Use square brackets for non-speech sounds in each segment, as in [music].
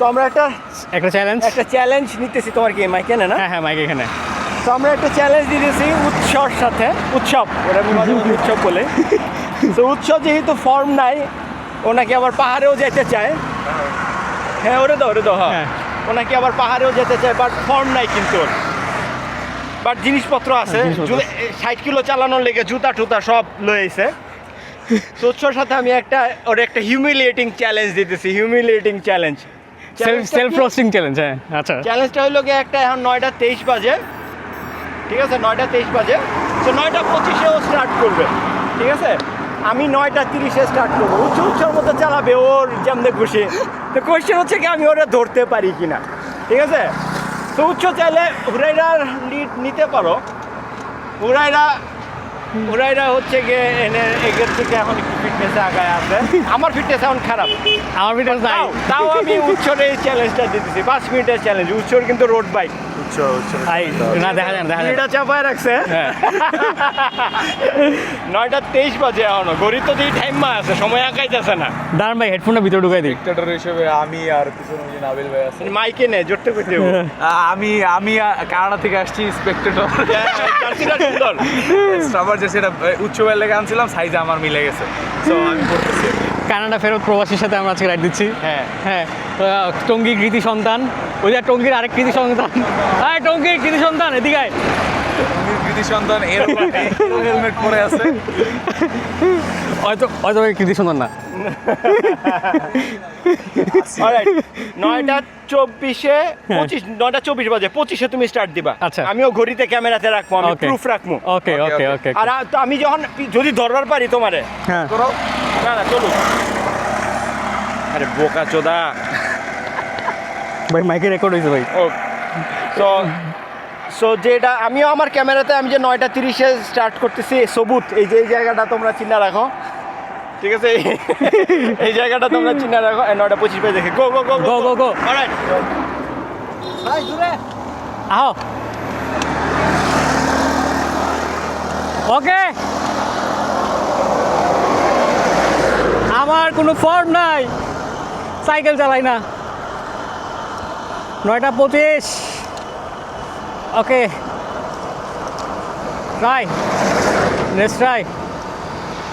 তো আমরা একটা একটা চ্যালেঞ্জ একটা চ্যালেঞ্জ নিতেছি তোমার কি মাইকে না না? হ্যাঁ হ্যাঁ মাইক এখানে। তো আমরা একটা চ্যালেঞ্জ দিতেছি উৎসর সাথে। উৎসব ওরা মাঝে মাঝে উৎসব বলে। তো উৎসব যেহেতু ফর্ম নাই ওনাকে আবার পাহাড়েও যেতে চায়। হ্যাঁ ওরে দাও ওরে দাও হ্যাঁ। হ্যাঁ। ওনাকে আবার পাহাড়েও যেতে চায় বাট ফর্ম নাই কিন্তু ওর। বাট জিনিসপত্র আছে জিনিসপত্র। ষাট কিলো চালানোর লেগে জুতা টুতা সব লয়েছে তো [laughs] উৎসর সাথে আমি একটা ওর একটা হিউমিলিয়েটিং চ্যালেঞ্জ দিতেছি humiliating challenge self self roasting challenge হ্যাঁ আচ্ছা। চ্যালেঞ্জটা হলো গিয়ে একটা এখন নয়টা তেইশ বাজে। ঠিক আছে নয়টা তেইশ বাজে। তো নয়টা পঁচিশেও স্টার্ট করবে। ঠিক আছে? আমি নয়টা তিরিশে স্টার্ট করব। উচ্চ উচ্চর মতো চালাবে ওর যেমনি খুশি। তো কোয়েশ্চেন হচ্ছে কি আমি ওরা ধরতে পারি কিনা? ঠিক আছে? তো উচ্চ চাইলে হুরাইরার লিড নিতে পারো। হুরাইরা হুরাইরা হচ্ছে গিয়ে এনে এগের থেকে এখন একটু ফিটনেসে আগায় আছে। আমার ফিটনেস এখন খারাপ। আমার ফিটনেস তাও আমি উচ্চরে এই চ্যালেঞ্জটা দিতেছি। পাঁচ মিনিটের চ্যালেঞ্জ উচ্চর কিন্তু রোড বাইক উচ্চ উচ্চ আই না দেখা যায় না দেখা যায় এটা চাপায় রাখছে। হ্যাঁ। নয়টা তেইশ বাজে এখনও। ঘড়ি তো দিয়ে টাইম মা আছে সময় আঁকাইতেছে না। দাঁড়ান ভাই হেডফোনটা ভিতরে ঢুকাই দিই স্পেক্টেটর হিসেবে আমি আর পিছনে যে নাবিল ভাই আছে। মাইকে নে আমি আমি কানাডা থেকে আসছি স্পেক্টেটর জার্সিটা সুন্দর। আবার যে সেটা উচ্চ বেল লেগে আনছিলাম সাইজে আমার মিলে গেছে। তো আমি করতেছি কানাডা ফেরত প্রবাসীর সাথে আমরা আজকে রাইড দিচ্ছি। হ্যাঁ। হ্যাঁ টঙ্গী কৃতি সন্তান। ওই যে টঙ্গীর আরেক কৃতি সন্তান। হ্যাঁ টঙ্গীর কৃতি সন্তান এদিকে আয়। কৃতি সন্তান এর [laughs] হেলমেট পরে আছে। হয়তো হয়তো কৃতি সন্তান না। [laughs] নয়টা চব্বিশে পঁচিশ নয়টা চব্বিশ বাজে পঁচিশে তুমি স্টার্ট দিবা। আচ্ছা। আমিও ঘড়িতে ক্যামেরাতে রাখব আমি প্রুফ রাখব। ওকে ওকে ওকে আর তো আমি যখন যদি ধরবার পারি তোমারে? হ্যাঁ। না না চলুন। আরে বোকা চোদা। ভাই মাইকে রেকর্ড হয়েছে ভাই। ও তো সো যেটা আমিও আমার ক্যামেরাতে আমি যে নয়টা তিরিশে স্টার্ট করতেছি সবুত এই যে এই জায়গাটা তোমরা চিন্তা রাখো। ঠিক আছে? এই- জায়গাটা তোমরা চিন্তা রাখো নয়টা পঁচিশ পেয়ে দেখে। Go go go go, go. Alright ভাই দূরে। আহ। ওকে আমার কোনো ফর্ম নাই। সাইকেল চালাই না। নয়টা পঁচিশ। ওকে ট্রাই নেক্সট ট্রাই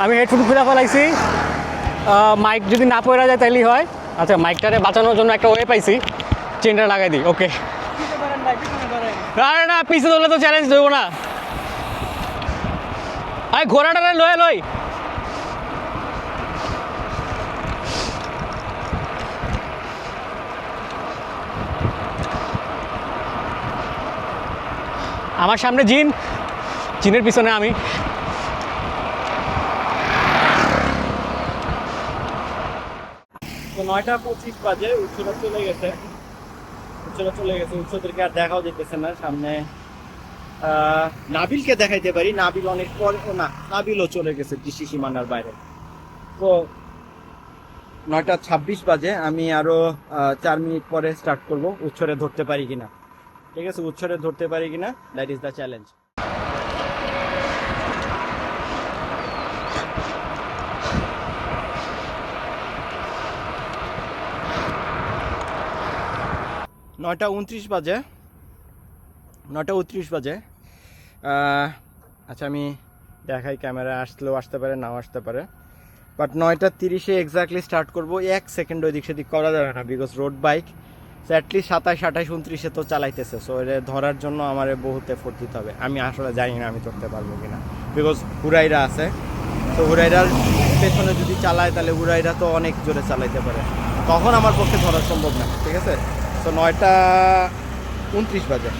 আমি হেডফোন খুলে ফেলাইছি। মাইক যদি না পড়া যায় তাহলেই হয়। আচ্ছা মাইকটারে বাঁচানোর জন্য একটা ওয়ে পাইছি। চেনটা লাগাই দিই ওকে আরে না পিছনে ধরলে তো চ্যালেঞ্জ দেবো না। আরে ঘোড়াটা লয় লই। আমার সামনে জিন। জিনের পিছনে আমি। নয়টা পঁচিশ বাজে উৎসটা চলে গেছে। উৎসটা চলে গেছে উৎসদেরকে আর দেখাও যেতেছে না, সামনে নাবিলকে দেখাইতে পারি। নাবিল অনেক পরে না, নাবিলও চলে গেছে কৃষি সীমানার বাইরে। তো নয়টা ছাব্বিশ বাজে, আমি আরও চার মিনিট পরে স্টার্ট করব উৎসরে ধরতে পারি কিনা। ঠিক আছে উৎসরে ধরতে পারি কিনা? দ্যাট ইজ দ্য চ্যালেঞ্জ নয়টা উনত্রিশ বাজে। নয়টা উনত্রিশ বাজে। আচ্ছা আমি দেখাই ক্যামেরা, আসলেও আসতে পারে, নাও আসতে পারে। বাট নয়টা তিরিশে এক্স্যাক্টলি স্টার্ট করব। এক সেকেন্ড ওই দিক সেদিক করা যাবে না because road bike so at least সাতাশ, আঠাশ, উনত্রিশে তো চালাইতেছে। সো এটা ধরার জন্য আমার বহুত এফোর্ট দিতে হবে। আমি আসলে জানি না আমি ধরতে পারব কিনা। বিকজ হুরাইরা আছে। তো হুরাইরার পেছনে যদি চালায়, তাহলে হুরাইরা তো অনেক জোরে চালাইতে পারে। তখন আমার পক্ষে ধরা সম্ভব না, ঠিক আছে? তো নয়টা উনত্রিশ বাজে।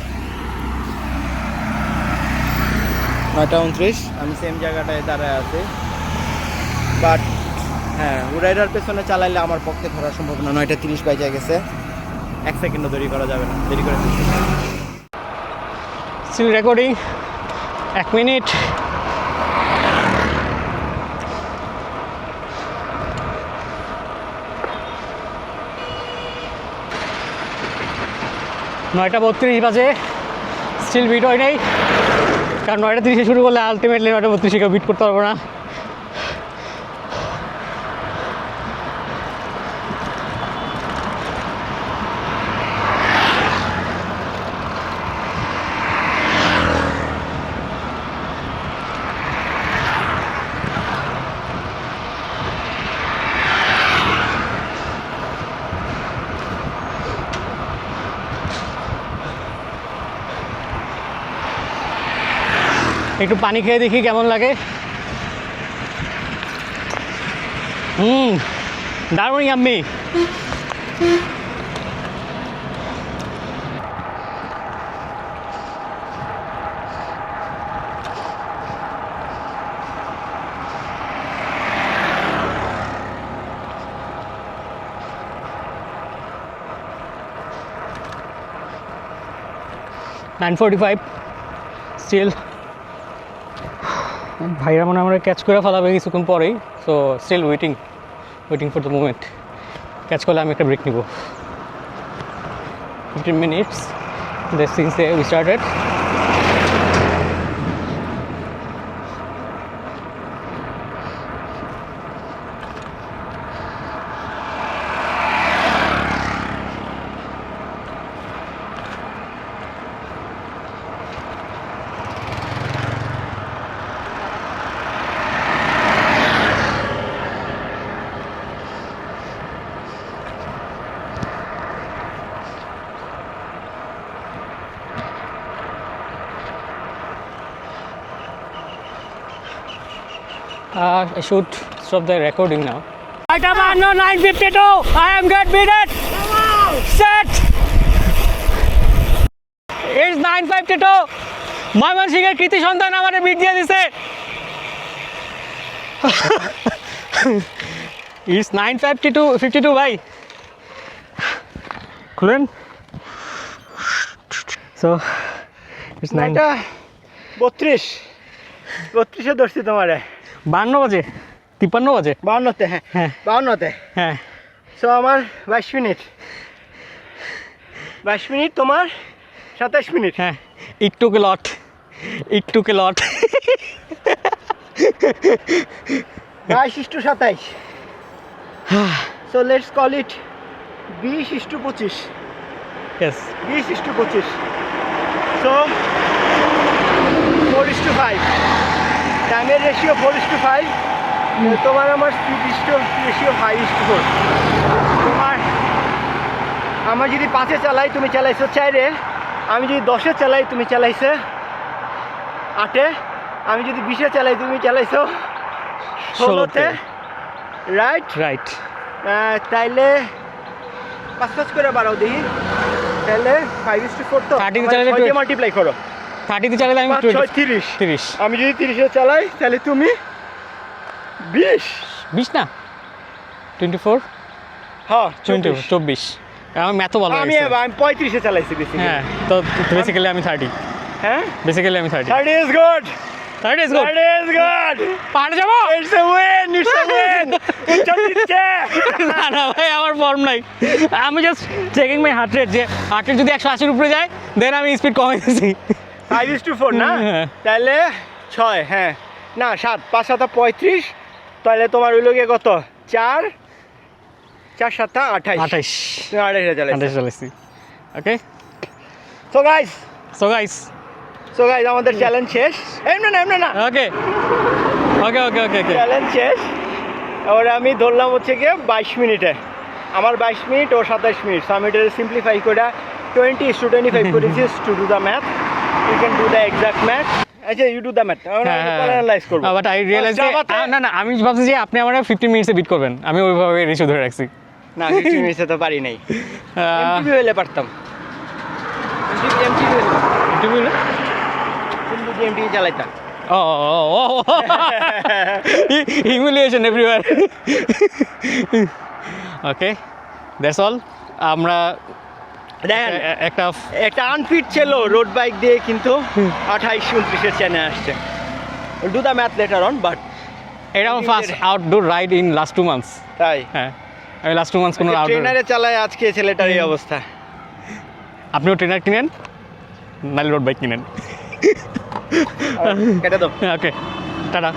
নয়টা উনত্রিশ, আমি সেম জায়গাটায় দাঁড়ায় আছি। বাট হ্যাঁ হুরাইরার পেছনে চালাইলে আমার পক্ষে ধরা সম্ভব না, নয়টা তিরিশ বাজে গেছে। এক সেকেন্ডও দেরি করা যাবে না, দেরি করে। রেকর্ডিং এক মিনিট নয়টা বত্রিশ বাজে। স্টিল বিট হয় নাই। কারণ নয়টা তিরিশে শুরু করলে আলটিমেটলি নয়টা বত্রিশে বিট করতে পারব না। একটু পানি খেয়ে দেখি কেমন লাগে। হুম দারুণ yummy nine forty five still ভাইরা মনে আমরা ক্যাচ করে ফেলাবে কিছুক্ষণ পরেই so still waiting waiting for the moment catch করলে আমি একটা ব্রেক নিব। Fifteen minutes the since we started Uh, I should stop the recording now. About no 952. I am get beaten. Set. It's 952. ময়মনসিংহের কৃতি সন্তান আমাদের বিট দিয়ে দিছে it's nine fifty two fifty two ভাই খুলেন সো ইটস নাইন বত্রিশ বত্রিশে ধরছি তোমারে বান্ন বাজে তিপ্পান্ন বাজে। বাউন্নতে হ্যাঁ। হ্যাঁ। বাউন্নতে হ্যাঁ। সো আমার বাইশ মিনিট। বাইশ মিনিট তোমার সাতাশ মিনিট। হ্যাঁ। it took a lot বাইশ ইস্টু সাতাইশ। সো লেটস কল ইট বিশ ইস্টু পঁচিশ। Yes বিশ ইস্টু পঁচিশ। So four is to five টাইমের ratio four is to five তোমার আমার speed ratio five is to four তোমার আমার যদি পাঁচে চালাই তুমি চালাইছো চারে আমি যদি দশে চালাই তুমি চালাইছে আটে আমি যদি বিশে চালাই তুমি চালাইছো ষোলোতে। রাইট রাইট তাইলে পাঁচ পাঁচ করে বাড়াও দেখি। তাহলে ফাইভ ইস টু ফোর তো। 30 তে চালালে ছয় twenty- মাল্টিপ্লাই করো। থার্টিতে চালালে আমি তিরিশ। তিরিশ। আমি যদি তিরিশে চালাই তাহলে তুমি বিশ। বিশ না? Twenty four? হ্যাঁ টোয়েন্টি চব্বিশ। আমার ম্যাথও ভালো আমি আমি পঁয়ত্রিশে চালাইছি বেশি হ্যাঁ তো বেসিক্যালি আমি থার্টি হ্যাঁ? বেসিক্যালি আমি thirty thirty is good thirty is good thirty is good পাহাড়ে যাব? It's a win it's a win না না ভাই আমার ফর্ম নাই। আমি just checking my heart rate যে হার্ট রেট যদি একশো আশির উপরে যায় দেন আমি স্পিড কমে দিচ্ছি ফাইভ ইস টু ফোর না। তাহলে ছয় হ্যাঁ। না সাত পাঁচ সাতা পঁয়ত্রিশ। তাহলে তোমার হইল গিয়ে কত? চার চার সাতটা আঠাইশ। আঠাইশ। আঠাইশে আঠাইশ চালাইছি। Okay so guys so guys so guys আমাদের চ্যালেঞ্জ শেষ। এমনি না এমনি না ওকে ওকে ওকে ওকে ওকে চ্যালেঞ্জ শেষ। এবার আমি ধরলাম হচ্ছে গিয়ে বাইশ মিনিটে। আমার বাইশ মিনিট ও সাতাশ মিনিট। সো আমি এটা সিম্পলিফাই করে টোয়েন্টি টু টোয়েন্টি ফাইভ করেছি to do the math can do the exact math আচ্ছা you do the math analyse করব। বাট আই রিয়েলাইজ না না আমি ভাবছি যে আপনি আমার ফিফটিন মিনিটসে বিট করবেন। আমি ওইভাবে ধরে রাখছি। না মিনিটসে তো পারি নাই। এমটিভি হলে পারতাম। এমটিভি হলে একটু বলুন। কিন্তু এমটিভি চালাইতাম ও humiliation everywhere okay that's all আমরা দেখেন একটা একটা আনফিট ছিল রোড বাইক দিয়ে কিন্তু আঠাইশ উনত্রিশের চ্যানেল আসছে। Do the math later on but এটা আমার first outdoor ride in last two months তাই? হ্যাঁ। আমি লাস্ট টু মান্থস কোনো আউটডোর ট্রেনারে চালায় আজকে ছেলেটার এই অবস্থা। আপনিও ট্রেনার কিনেন? নাহলে রোড বাইক কিনেন। কেটে দাও। [laughs] ওকে টাটা।